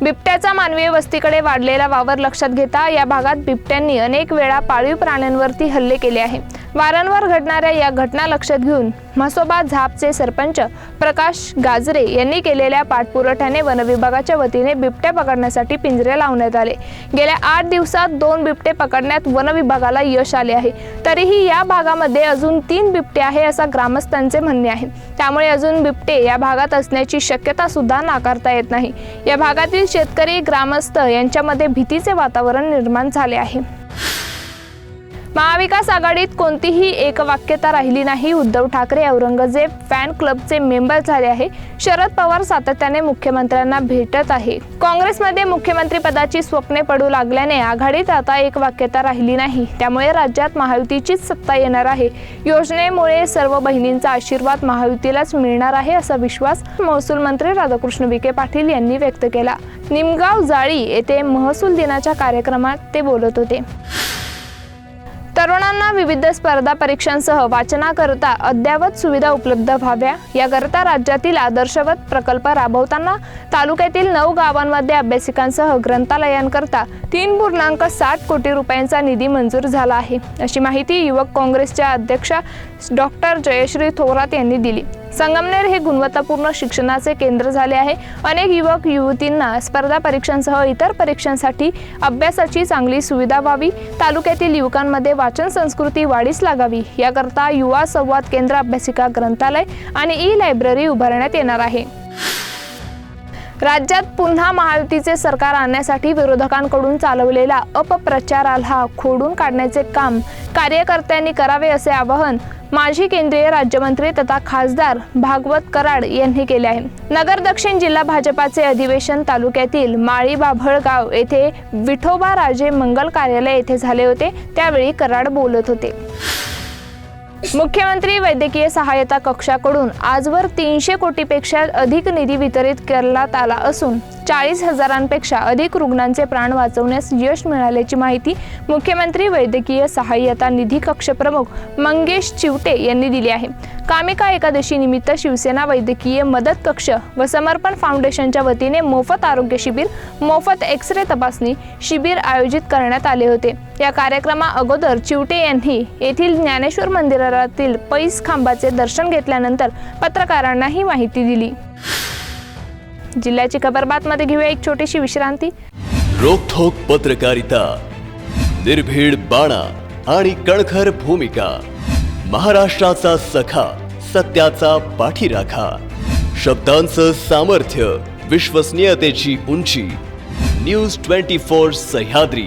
बिबट्याचा मानवीय वस्तीकडे वाढलेला वावर लक्षात घेता या भागात बिबट्यांनी अनेक वेळा पाळीव प्राण्यांवरती हल्ले केले आहे. वारंवार घडणाऱ्या या घटना लक्षात घेऊन म्हसोबा झापचे सरपंच प्रकाश गाजरे यांनी केलेल्या पाठपुरवठ्याने वनविभागाच्या वतीने बिबट्या पकडण्यासाठी पिंजरे लावण्यात आले. गेल्या आठ दिवसात दोन बिबटे पकडण्यात वनविभागाला यश आले आहे. तरीही या भागामध्ये अजून तीन बिबटे आहे असा ग्रामस्थांचे म्हणणे आहे. त्यामुळे अजून बिबटे या भागात असण्याची शक्यता सुद्धा नाकारता येत नाही. या भागातील शेतकरी ग्रामस्थ यांच्यामध्ये भीतीचे वातावरण निर्माण झाले आहे. महाविकास आघाडीत कोणतीही एकवाक्यता राहिली नाही. उद्धव ठाकरे औरंगजेब फॅन क्लबचे मेंबर झाले आहे. शरद पवार सातत्याने मुख्यमंत्र्यांना भेटत आहे. काँग्रेसमध्ये मुख्यमंत्री पदाची स्वप्ने पडू लागल्याने आघाडीत आता एकवाक्यता राहिली नाही. त्यामुळे राज्यात महायुतीचीच सत्ता येणार आहे. योजनेमुळे सर्व बहिणींचा आशीर्वाद महायुतीलाच मिळणार आहे असा विश्वास महसूल मंत्री राधाकृष्ण विखे पाटील यांनी व्यक्त केला. निमगाव जाळी येथे महसूल दिनाच्या कार्यक्रमात ते बोलत होते. तरुणांना विविध स्पर्धा परीक्षांसह वाचनाकरता अद्ययावत सुविधा उपलब्ध व्हाव्या. याकरता राज्यातील आदर्शवत प्रकल्प राबवताना तालुक्यातील नऊ गावांमध्ये अभ्यासिकांसह ग्रंथालयांकरता तीन पूर्णांक साठ कोटी रुपयांचा निधी मंजूर झाला आहे. अशी माहिती युवक काँग्रेसच्या अध्यक्षा डॉक्टर जयश्री थोरात यांनी दिली. संगमनेर हे गुणवत्तापूर्ण शिक्षणाचे केंद्र झाले आहे. अनेक युवक युवतींना स्पर्धा परीक्षांसह इतर परीक्षांसाठी अभ्यासाची चांगली सुविधा व्हावी. तालुक्यातील युवकांमध्ये वाचन संस्कृती वाढीस लागावी. याकरता युवा संवाद केंद्र अभ्यासिका ग्रंथालय आणि ई लायब्ररी उभारण्यात येणार आहे. राज्यात पुन्हा महायुतीचे सरकार आणण्यासाठी विरोधकांकडून चालवलेला अपप्रचाराला खोडून काढण्याचे काम कार्यकर्त्यांनी करावे असे आवाहन माजी केंद्रीय राज्यमंत्री तथा खासदार भागवत कराड यांनी केले आहे. नगर दक्षिण जिल्हा भाजपाचे अधिवेशन तालुक्यातील माळी बाभळगाव येथे विठोबा राजे मंगल कार्यालय येथे झाले होते. त्यावेळी कराड बोलत होते. मुख्यमंत्री वैद्यकीय सहायता कक्षाकडून आजवर तीनशे कोटीपेक्षा अधिक निधी वितरित करण्यात आला असून चाळीस हजारांपेक्षा अधिक रुग्णांचे प्राण वाचवण्यास यश मिळाल्याची माहिती मुख्यमंत्री वैद्यकीय सहाय्यता निधी कक्ष प्रमुख मंगेश चिवटे यांनी दिली आहे. कामिका एकादशीनिमित्त शिवसेना वैद्यकीय मदत कक्ष व समर्पण फाउंडेशनच्या वतीने मोफत आरोग्य शिबिर मोफत एक्स रे तपासणी शिबिर आयोजित करण्यात आले होते. या कार्यक्रमा अगोदर चिवटे यांनी येथील ज्ञानेश्वर परिसरातील पैस खांबाचे दर्शन घेतल्यानंतर पत्रकारांना ही माहिती दिली. जिल्ह्याची खबरबातमध्ये घेऊया एक छोटीशी विश्रांती. रोखोक पत्रकारिता निर्भीड बाणा आणि कणखर भूमिका महाराष्ट्राचा सखा सत्याचा पाठीराखा शब्दांचं सामर्थ्य विश्वसनीयतेची उंची news twenty four Sahyadri.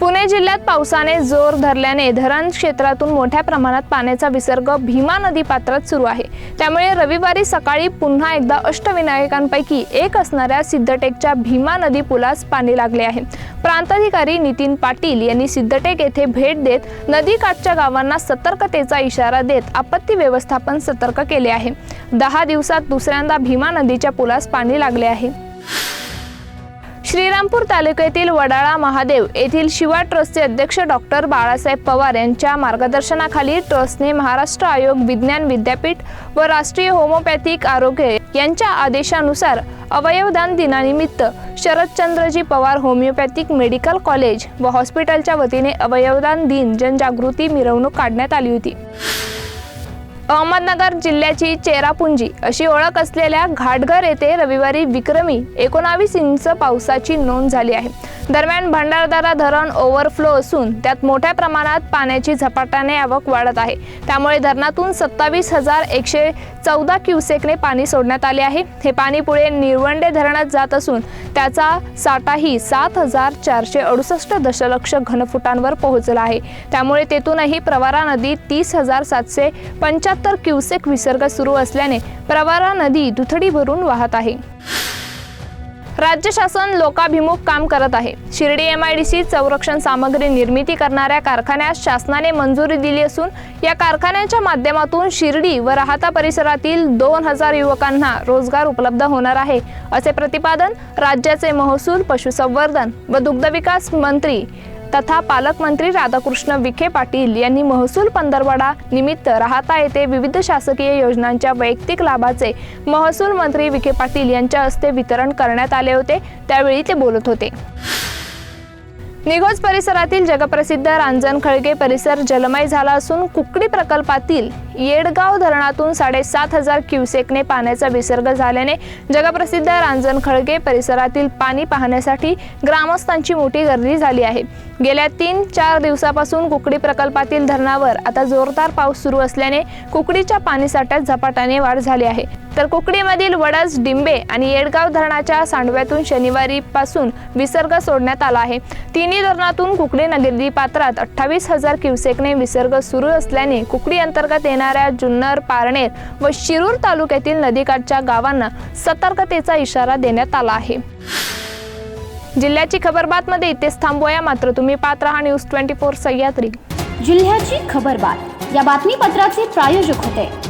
Pune जिल्ह्यात पावसाने जोर धरल्याने धरण क्षेत्रातून मोठ्या प्रमाणात पाण्याचा विसर्ग भीमा नदी पात्रात सुरू आहे. त्यामुळे रविवारी सकाळी पुन्हा एकदा अष्टविनायकांपैकी एक असणाऱ्या सिद्धटेकच्या भीमा नदी पुलास पाणी लागले आहे. प्रांताधिकारी नितीन पाटील यांनी सिद्धटेक येथे भेट देत नदीकाठच्या गावांना सतर्कतेचा इशारा देत आपत्ती व्यवस्थापन सतर्क केले आहे. दहा दिवसात दुसऱ्यांदा भीमा नदीच्या पुलास पाणी लागले आहे. श्रीरामपूर तालुक्यातील वडाळा महादेव येथील शिवा ट्रस्टचे अध्यक्ष डॉक्टर बाळासाहेब पवार यांच्या मार्गदर्शनाखाली ट्रस्टने महाराष्ट्र आयोग विज्ञान विद्यापीठ व राष्ट्रीय होमोपॅथिक आरोग्य यांच्या आदेशानुसार अवयवदान दिनानिमित्त Sharadchandraji Pawar homeopathic medical college व हॉस्पिटलच्या वतीने अवयवदान दिन जनजागृती मिरवणूक काढण्यात आली होती. अहमदनगर जिल्ह्याची चेरापुंजी अशी ओळख असलेल्या घाटघर येथे रविवारी विक्रमी एकोणावीस इंच पावसाची नोंद झाली आहे. दरम्यान भंडारदारा धरण ओव्हरफ्लो असून त्यात मोठ्या प्रमाणात पाण्याची झपाट्याने आवक वाढत आहे. त्यामुळे धरणातून सत्तावीस हजार एकशे चौदा क्युसेकने पाणी सोडण्यात आले आहे. हे पाणी पुढे निरवंडे धरणात जात असून त्याचा साठाही सात हजार चारशे अडुसष्ट दशलक्ष घनफुटांवर पोहोचला आहे. त्यामुळे तेथूनही प्रवारा नदी तीस हजार सातशे पंच्याहत्तर क्युसेक विसर्ग सुरू असल्याने प्रवारा नदी दुथडी भरून वाहत आहे. राज्य शासन लोकाभिमुख काम करत आहे. Shirdi M I D C संरक्षण सामग्री निर्मिती करणाऱ्या कारखान्यास शासनाने मंजुरी दिली असून या कारखान्याच्या माध्यमातून शिर्डी व राहता परिसरातील दोन हजार युवकांना रोजगार उपलब्ध होणार आहे असे प्रतिपादन राज्याचे महसूल पशुसंवर्धन व दुग्धविकास मंत्री तथा पालकमंत्री राधाकृष्ण विखे पाटील यांनी महसूल पंधरवडा निमित्त राहता येथे विविध शासकीय योजनांच्या वैयक्तिक लाभाचे महसूल मंत्री विखे पाटील यांच्या हस्ते वितरण करण्यात आले होते. त्यावेळी ते बोलत होते. निघोज परिसरातील जगप्रसिद्ध रांजण खळगे परिसर जलमय झाला असून कुकडी प्रकल्पातील येडगाव धरणातून साडेसात हजार क्युसेकने पाण्याचा विसर्ग झाल्याने जगप्रसिद्ध रांजण खळगे परिसरातील पाणी पाहण्यासाठी ग्रामस्थांची मोठी गर्दी झाली आहे. गेल्या तीन चार दिवसापासून कुकडी प्रकल्पातील धरणावर आता जोरदार पाऊस सुरू असल्याने कुकडीच्या पाणीसाठ्यात झपाट्याने वाढ झाली आहे. तर कुकडीमधील वडस डिंबे आणि येडगाव धरणाच्या सांडव्यातून शनिवारी पासून विसर्ग सोडण्यात आला आहे. तिन्ही धरणातून कुकडी नगरी पात्रात अठ्ठावीस हजार क्युसेकने विसर्ग सुरू असल्याने कुकडी अंतर्गत येणाऱ्या जुन्नर पारनेर व शिरूर तालुक्यातील नदीकाठच्या गावांना सतर्कतेचा इशारा देण्यात आला आहे. जिल्ह्याची खबर बातमध्ये इथेच थांबूया. मात्र तुम्ही पात्र हा न्यूज ट्वेंटी फोर सह्याद्री. जिल्ह्याची खबरबात. या बातमीपत्राचे प्रायोजक होते.